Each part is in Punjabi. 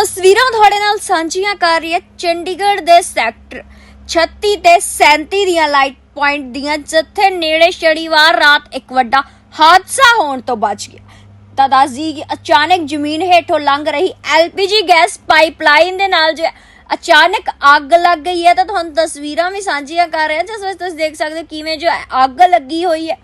ਤਸਵੀਰਾਂ ਤੁਹਾਡੇ ਨਾਲ ਸਾਂਝੀਆਂ ਕਰ ਰਹੀ ਹੈ ਚੰਡੀਗੜ੍ਹ ਦੇ ਸੈਕਟਰ 36 ਤੇ 37 ਦੀਆਂ ਲਾਈਟ ਪੁਆਇੰਟ ਦੀਆਂ, ਜਿੱਥੇ ਨੇੜੇ ਸ਼ਨੀਵਾਰ ਰਾਤ ਇੱਕ ਵੱਡਾ ਹਾਦਸਾ ਹੋਣ ਤੋਂ ਬਚ ਗਿਆ। ਤਾਂ ਕਿ ਅਚਾਨਕ ਜ਼ਮੀਨ ਹੇਠੋਂ ਲੰਘ ਰਹੀ ਐਲਪੀਜੀ ਗੈਸ ਪਾਈਪਲਾਈਨ ਦੇ ਨਾਲ ਜੇ ਅਚਾਨਕ ਅੱਗ ਲੱਗ ਗਈ ਹੈ ਤਾਂ ਤੁਹਾਨੂੰ ਤਸਵੀਰਾਂ ਵੀ ਸਾਂਝੀਆਂ ਕਰ ਰਹੇ ਹਾਂ, ਜਿਸ ਵਿੱਚ ਤੁਸੀਂ ਦੇਖ ਸਕਦੇ ਹੋ ਕਿਵੇਂ ਜੋ ਅੱਗ ਲੱਗੀ ਹੋਈ ਹੈ।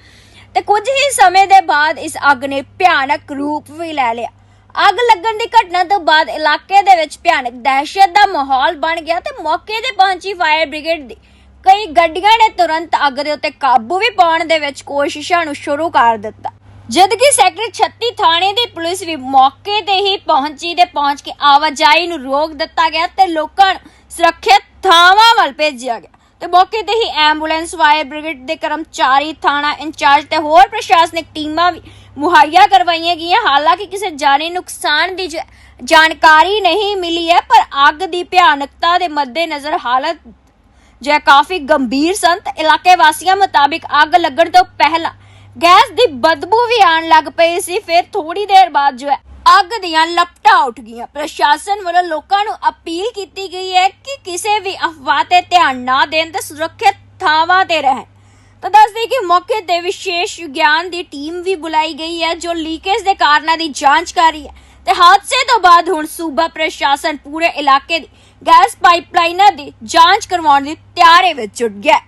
ਤੇ ਕੁਝ ਹੀ ਸਮੇਂ ਦੇ ਬਾਅਦ ਇਸ ਅੱਗ ਨੇ ਭਿਆਨਕ ਰੂਪ ਵੀ ਲੈ ਲਿਆ। ਅੱਗ ਲੱਗਣ ਦੀ ਘਟਨਾ ਤੋਂ ਬਾਅਦ ਇਲਾਕੇ ਦੇ ਵਿੱਚ ਭਿਆਨਕ ਦਹਿਸ਼ਤ ਦਾ ਮਾਹੌਲ ਬਣ ਗਿਆ ਤੇ ਮੌਕੇ ਤੇ ਪਹੁੰਚੀ ਫਾਇਰ ਬ੍ਰਿਗੇਡ ਦੀ ਕਈ ਗੱਡੀਆਂ ਨੇ ਤੁਰੰਤ ਅੱਗ ਦੇ ਉੱਤੇ ਕਾਬੂ ਵੀ ਪਾਉਣ ਦੇ ਵਿੱਚ ਕੋਸ਼ਿਸ਼ਾਂ ਨੂੰ ਸ਼ੁਰੂ ਕਰ ਦਿੱਤਾ। ਜਦ ਸੈਕਟਰ 36 ਥਾਣੇ ਦੀ ਪੁਲਿਸ ਵੀ ਮੌਕੇ ਤੇ ਹੀ ਪਹੁੰਚੀ ਤੇ ਪਹੁੰਚ ਕੇ ਆਵਾਜਾਈ ਨੂੰ ਰੋਕ ਦਿੱਤਾ ਗਿਆ ਤੇ ਲੋਕਾਂ ਨੂੰ ਸੁਰੱਖਿਅਤ ਥਾਵਾਂ ਵੱਲ ਭੇਜਿਆ ਗਿਆ। ਤੇ ਮੌਕੇ ਤੇ ਹੀ ਐਂਬੂਲੈਂਸ, ਫਾਇਰ ਬ੍ਰਿਗੇਡ ਦੇ ਕਰਮਚਾਰੀ, ਥਾਣਾ ਇੰਚਾਰਜ ਤੇ ਹੋਰ ਪ੍ਰਸ਼ਾਸਨਿਕ ਟੀਮਾਂ ਵੀ ਮੁਹੱਈਆ ਕਰਵਾਈਆਂ ਗਈਆਂ। ਹਾਲਾਂਕਿ ਕਿਸੇ ਜਾਨੀ ਨੁਕਸਾਨ ਦੀ ਜਾਣਕਾਰੀ ਨਹੀਂ ਮਿਲੀ ਹੈ, ਪਰ ਅੱਗ ਦੀ ਭਿਆਨਕਤਾ ਦੇ ਮੱਦੇਨਜ਼ਰ ਹਾਲਤ ਜੋ ਕਾਫੀ ਗੰਭੀਰ ਸਨ। ਤੇ ਇਲਾਕੇ ਵਾਸੀਆਂ ਮੁਤਾਬਿਕ ਅੱਗ ਲੱਗਣ ਤੋਂ ਪਹਿਲਾਂ ਗੈਸ ਦੀ ਬਦਬੂ ਵੀ ਆਉਣ ਲੱਗ ਪਈ ਸੀ। ਫਿਰ ਥੋੜੀ ਦੇਰ ਬਾਅਦ ਜੋ ਹੈ ਅੱਗ ਦੀਆਂ ਲਪਟਾਂ ਉੱਠ ਗਈਆਂ। ਪ੍ਰਸ਼ਾਸਨ ਵੱਲੋਂ ਲੋਕਾਂ ਨੂੰ ਅਪੀਲ ਕੀਤੀ ਗਈ ਹੈ ਕਿ ਕਿਸੇ ਵੀ ਅਫਵਾਹ ਤੇ ਧਿਆਨ ਨਾ ਦੇਣ ਤੇ ਸੁਰੱਖਿਅਤ ਥਾਵਾਂ ਤੇ ਰਹਿਣ। ਤਾਂ ਦੱਸਦੇ ਕਿ ਮੌਕੇ ਤੇ ਵਿਸ਼ੇਸ਼ ਵਿਗਿਆਨ ਦੀ ਟੀਮ ਵੀ ਬੁਲਾਈ ਗਈ ਹੈ, ਜੋ ਲੀਕੇਜ ਦੇ ਕਾਰਨਾਂ ਦੀ ਜਾਂਚ ਕਰ ਰਹੀ ਹੈ। ਤੇ ਹਾਦਸੇ ਤੋਂ ਬਾਅਦ ਹੁਣ ਸੂਬਾ ਪ੍ਰਸ਼ਾਸਨ ਪੂਰੇ ਇਲਾਕੇ ਦੀ ਗੈਸ ਪਾਈਪਲਾਈਨਾਂ ਦੀ ਜਾਂਚ ਕਰਵਾਉਣ ਦੀ ਤਿਆਰੀ ਵਿੱਚ ਜੁਟ ਗਿਆ ਹੈ।